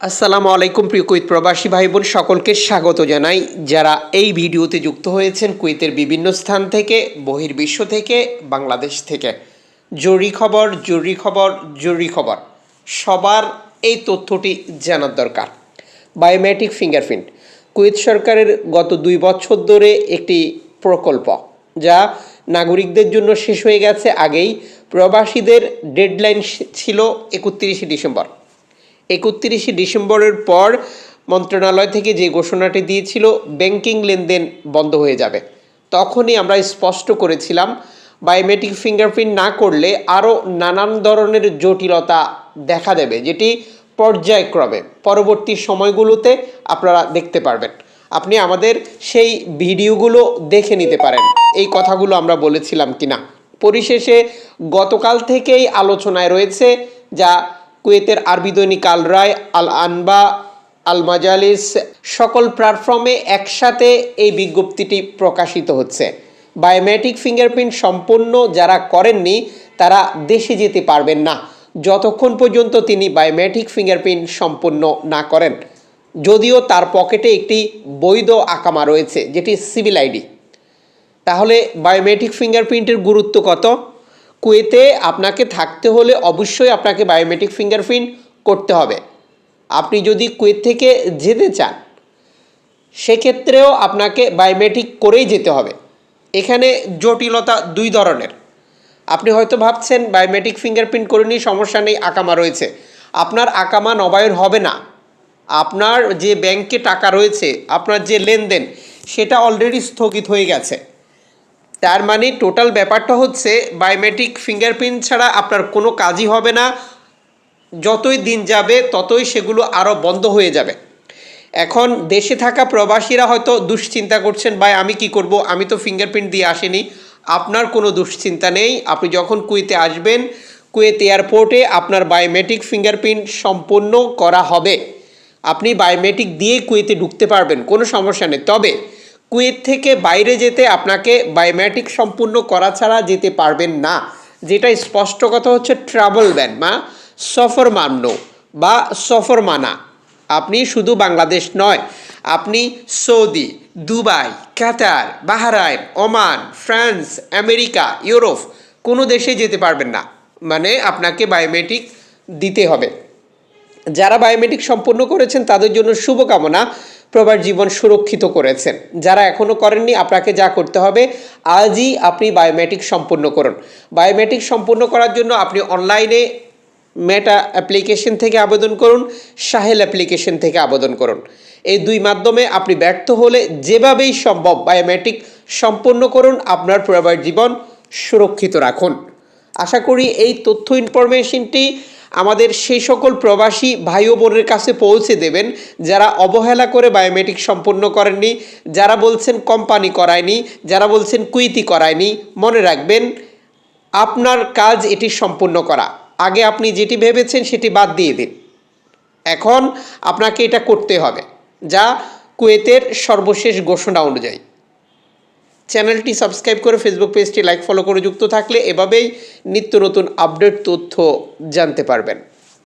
আসসালামু আলাইকুম প্রিয় কুইত প্রবাসী ভাই বোন সকলকে স্বাগত জানাই। যারা এই ভিডিওতে যুক্ত হয়েছেন কুইতের বিভিন্ন স্থান থেকে, বহির্বিশ্ব থেকে, বাংলাদেশ থেকে। জরুরি খবর জরুরি খবর জরুরি খবর। সবার এই তথ্যটি জানার দরকার। বায়োমেট্রিক ফিঙ্গারপ্রিন্ট কুয়েত সরকারের গত দুই বছর ধরে একটি প্রকল্প, যা নাগরিকদের জন্য শেষ হয়ে গেছে আগেই। প্রবাসীদের ডেডলাইন ছিল একত্রিশে ডিসেম্বর। একত্রিশে ডিসেম্বরের পর মন্ত্রণালয় থেকে যে ঘোষণাটি দিয়েছিল, ব্যাংকিং লেনদেন বন্ধ হয়ে যাবে। তখনই আমরা স্পষ্ট করেছিলাম, বায়োমেট্রিক ফিঙ্গারপ্রিন্ট না করলে আরও নানান ধরনের জটিলতা দেখা দেবে, যেটি পর্যায়ক্রমে, পরবর্তী সময়গুলোতে আপনারা দেখতে পারবেন। আপনি আমাদের সেই ভিডিওগুলো দেখে নিতে পারেন, এই কথাগুলো আমরা বলেছিলাম কিনা। পরিশেষে গতকাল থেকেই আলোচনায় রয়েছে যা কুয়েতের আরবি দৈনিক আল রায়, আল আনবা, আল মাজালিস সকল প্ল্যাটফর্মে একসাথে এই বিজ্ঞপ্তিটি প্রকাশিত হচ্ছে। বায়োমেট্রিক ফিঙ্গারপ্রিন্ট সম্পূর্ণ যারা করেননি, তারা দেশে যেতে পারবেন না। যতক্ষণ পর্যন্ত তিনি বায়োমেট্রিক ফিঙ্গারপ্রিন্ট সম্পূর্ণ না করেন। যদিও তার পকেটে একটি বৈধ আকামা রয়েছে, যেটি সিভিল আইডি। তাহলে বায়োমেট্রিক ফিঙ্গারপ্রিন্টের গুরুত্ব কত? কুয়েতে আপনাকে থাকতে হলে অবশ্যই আপনাকে বায়োমেট্রিক ফিঙ্গারপ্রিন্ট করতে হবে। আপনি যদি কুয়েত থেকে যেতে চান, সেক্ষেত্রেও আপনাকে বায়োমেট্রিক করেই যেতে হবে। এখানে জটিলতা দুই ধরনের। আপনি হয়তো ভাবছেন বায়োমেট্রিক ফিঙ্গারপ্রিন্ট করে নিয়ে সমস্যা নেই, আকামা রয়েছে। আপনার আকামা নবায়ন হবে না। আপনার যে ব্যাংকে টাকা রয়েছে, আপনার যে লেনদেন, সেটা অলরেডি স্থগিত হয়ে গেছে। তার মানে টোটাল ব্যাপারটা হচ্ছে বায়োমেট্রিক ফিঙ্গারপ্রিন্ট ছাড়া আপনার কোনো কাজই হবে না। যতই দিন যাবে, ততই সেগুলো আরও বন্ধ হয়ে যাবে। এখন দেশে থাকা প্রবাসীরা হয়তো দুশ্চিন্তা করছেন, ভাই, আমি কি করব? আমি তো ফিঙ্গারপ্রিন্ট দিয়ে আসিনি। আপনার কোনো দুশ্চিন্তা নেই। আপনি যখন কুয়েতে আসবেন, কুয়েত এয়ারপোর্টে আপনার বায়োমেট্রিক ফিঙ্গারপ্রিন্ট সম্পূর্ণ করা হবে। আপনি বায়োমেট্রিক দিয়ে কুয়েতে ঢুকতে পারবেন, কোনো সমস্যা নেই। তবে কুয়েত থেকে বাইরে যেতে আপনাকে বায়োমেট্রিক সম্পূর্ণ করা ছাড়া যেতে পারবেন না। যেটা স্পষ্ট কথা হচ্ছে ট্রাভেল ব্যান বা সফর মান্য বা সফর মানা। আপনি শুধু বাংলাদেশ নয়, আপনি Saudi, Dubai, Qatar, Bahrain, Oman, France, America, Europe কোনো দেশে যেতে পারবেন না। মানে আপনাকে বায়োমেট্রিক দিতে হবে। যারা বায়োমেট্রিক সম্পূর্ণ করেছেন তাদের জন্য শুভকামনা। প্রবার জীবন সুরক্ষিত করেছেন। যারা এখনও করেননি, আপনাকে যা করতে হবে, আজই আপনি বায়োমেট্রিক সম্পূর্ণ করুন। বায়োমেট্রিক সম্পূর্ণ করার জন্য আপনি অনলাইনে মেটা অ্যাপ্লিকেশন থেকে আবেদন করুন সাহেল অ্যাপ্লিকেশন থেকে আবেদন করুন। এই দুই মাধ্যমে আপনি ব্যর্থ হলে যেভাবেই সম্ভব বায়োমেট্রিক সম্পূর্ণ করুন, আপনার প্রবার জীবন সুরক্ষিত রাখুন। আশা করি এই তথ্য ইনফরমেশনটি আমাদের সেই সকল প্রবাসী ভাই ও বোনের কাছে পৌঁছে দেবেন। যারা অবহেলা করে বায়োমেট্রিক সম্পূর্ণ করেননি, যারা বলছেন কোম্পানি করায়নি, যারা বলছেন কুইতি করায়নি, মনে রাখবেন, আপনার কাজ এটি সম্পূর্ণ করা। আগে আপনি যেটি ভেবেছেন সেটি বাদ দিয়ে দিন। এখন আপনাকে এটা করতে হবে, যা কুয়েতের সর্বশেষ ঘোষণা অনুযায়ী। চ্যানেলটি সাবস্ক্রাইব করে ফেসবুক পেজটি লাইক ফলো করে যুক্ত থাকলে এভাবেই নিত্য নতুন আপডেট তথ্য জানতে পারবেন।